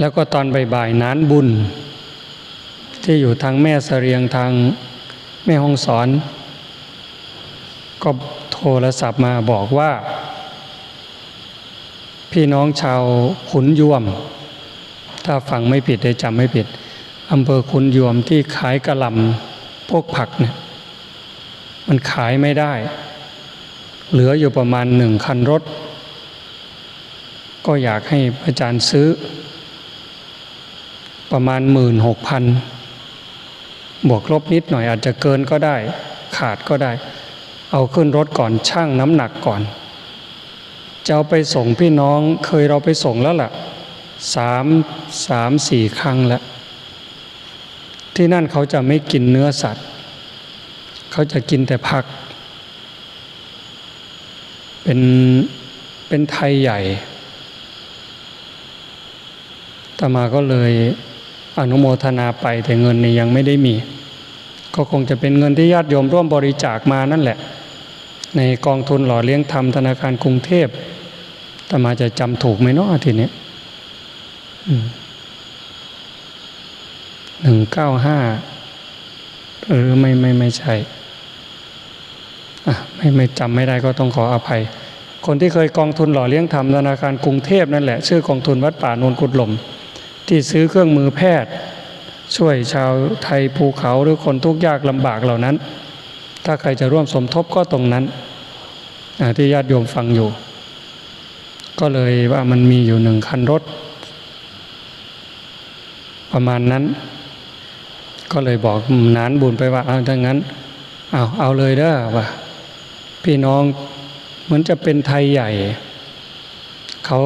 แล้วก็ตอนบ่ายๆนั้นบุญ ที่อยู่ทางแม่เสรียงทางแม่ห้องสอน ก็โทรศัพท์มาบอกว่า พี่น้องชาวขุนยวม ถ้าฟังไม่ผิดได้จำไม่ผิดอำเภอขุนยวมที่ขายกระลำพวกผักเนี่ยมันขายไม่ได้ เหลืออยู่ประมาณหนึ่งคันรถ ก็อยากให้อาจารย์ซื้อ ประมาณหมื่นหกพันบวกลบนิดหน่อยอาจจะเกินก็ได้ ขาดก็ได้ เอาขึ้นรถก่อนช่างน้ำหนักก่อนจะเอาไปส่งพี่น้องเคยเราไปส่งแล้วล่ะสามสามสี่ครั้งแล้ว ที่นั่นเขาจะไม่กินเนื้อสัตว์ เขาจะกินแต่ผัก เป็นเป็นไทยใหญ่ตมาก็เลย อนุโมทนาไปแต่เงินนี่ยังไม่ได้มี ก็คงจะเป็นเงินที่ญาติโยมร่วมบริจาคมานั่นแหละ ในกองทุนหล่อเลี้ยงธรรมธนาคารกรุงเทพต่มาจะจำถูกไหมเนาะทีนี้หนึ่งเก้าห้าหรือไม่ไม่ไม่ใช่อะไม่ไม่จำไม่ได้ก็ต้องขออภัย คนที่เคยกองทุนหล่อเลี้ยงธรรมธนาคารกรุงเทพนั่นแหละชื่อกองทุนวัดป่าโนนกุดลม ที่ซื้อเครื่องมือแพทย์ ช่วยชาวไทยภูเขาหรือคนทุกข์ยากลำบากเหล่านั้น ถ้าใครจะร่วมสมทบก็ตรงนั้นที่ญาติโยมฟังอยู่ ก็เลยว่ามันมีอยู่หนึ่งคันรถ ประมาณนั้น ก็เลยบอกนานบุญไปว่าเอาถ้างั้นเอาเอาเลยเด้อว่าพี่น้องเหมือนจะเป็นไทยใหญ่ เขา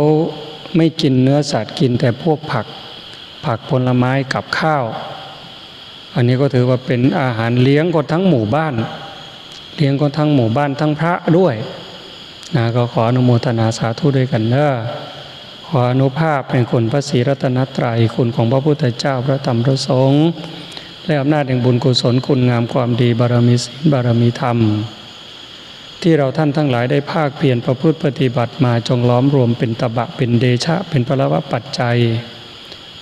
ไม่กินเนื้อสัตว์กินแต่พวกผัก ผักผลไม้กับข้าว อันนี้ก็ถือว่าเป็นอาหารเลี้ยงคนทั้งหมู่บ้าน เลี้ยงคนทั้งหมู่บ้านทั้งพระด้วยนะก็ขออนุโมทนาสาธุด้วยกันเด้อขออนุภาพเป็นคุณพระศรีรัตนตรัยคุณของพระพุทธเจ้าพระธรรมพระสงฆ์และอำนาจแห่งบุญกุศลคุณงามความดีบารมีศีลบารมีธรรม ที่เราท่านทั้งหลายได้ภาคเพียรประพฤติปฏิบัติมาจงล้อมรวมเป็นตบะเป็นเดชะเป็นพลวะปัจจัย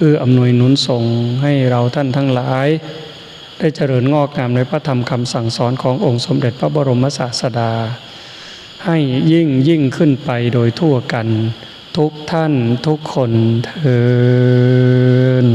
อื้ออำนวยหนุนส่งให้เราท่านทั้งหลาย ได้เจริญงอกงามในพระธรรมคำสั่งสอนขององค์สมเด็จพระบรมศาสดา ให้ยิ่งยิ่งขึ้นไปโดยทั่วกัน ทุกท่านทุกคนเทิน